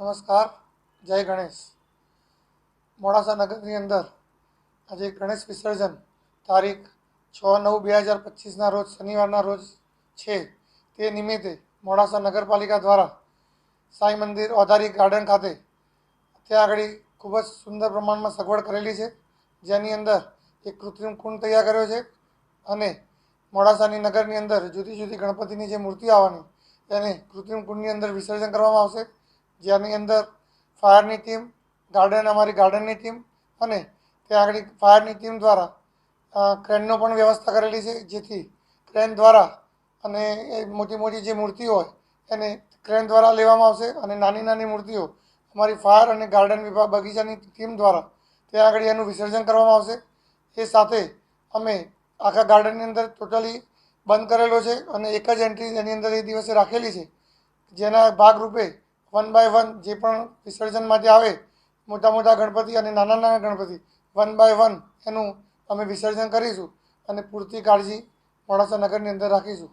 નમસ્કાર, જય ગણેશ. મોડાસા નગરની અંદર આજે ગણેશ વિસર્જન તારીખ છ નવ બે હજાર પચીસના રોજ શનિવારના રોજ છે. તે નિમિત્તે મોડાસા નગરપાલિકા દ્વારા સાંઈ મંદિર ઓધારી ગાર્ડન ખાતે ત્યાં આગળ ખૂબ જ સુંદર પ્રમાણમાં સગવડ કરેલી છે. જેની અંદર એક કૃત્રિમ કુંડ તૈયાર કર્યો છે અને મોડાસાની નગરની અંદર જુદી જુદી ગણપતિની જે મૂર્તિ આવવાની તેને કૃત્રિમ કુંડની અંદર વિસર્જન કરવામાં આવશે. જેની અંદર ફાયરની ટીમ ગાર્ડન અમારી ગાર્ડનની ટીમ અને ત્યાં આગળ ફાયરની ટીમ દ્વારા ક્રેનનો પણ વ્યવસ્થા કરેલી છે, જેથી ક્રેન દ્વારા અને એ મોટી મોટી જે મૂર્તિઓ હોય, એને ક્રેન દ્વારા લેવામાં આવશે અને નાની નાની મૂર્તિઓ અમારી ફાયર અને ગાર્ડન વિભાગ બગીચાની ટીમ દ્વારા ત્યાં આગળ એનું વિસર્જન કરવામાં આવશે. એ સાથે અમે આખા ગાર્ડનની અંદર ટોટલી બંધ કરેલો છે અને એક જ એન્ટ્રી એની અંદર એ દિવસે રાખેલી છે. જેના ભાગરૂપે વન બાય વન જે પણ વિસર્જન માટે આવે, મોટા મોટા ગણપતિ અને નાના નાના ગણપતિ વન બાય વન એનું અમે વિસર્જન કરીશું અને પૂરતી કાળજી મોડાસા નગરની અંદર રાખીશું.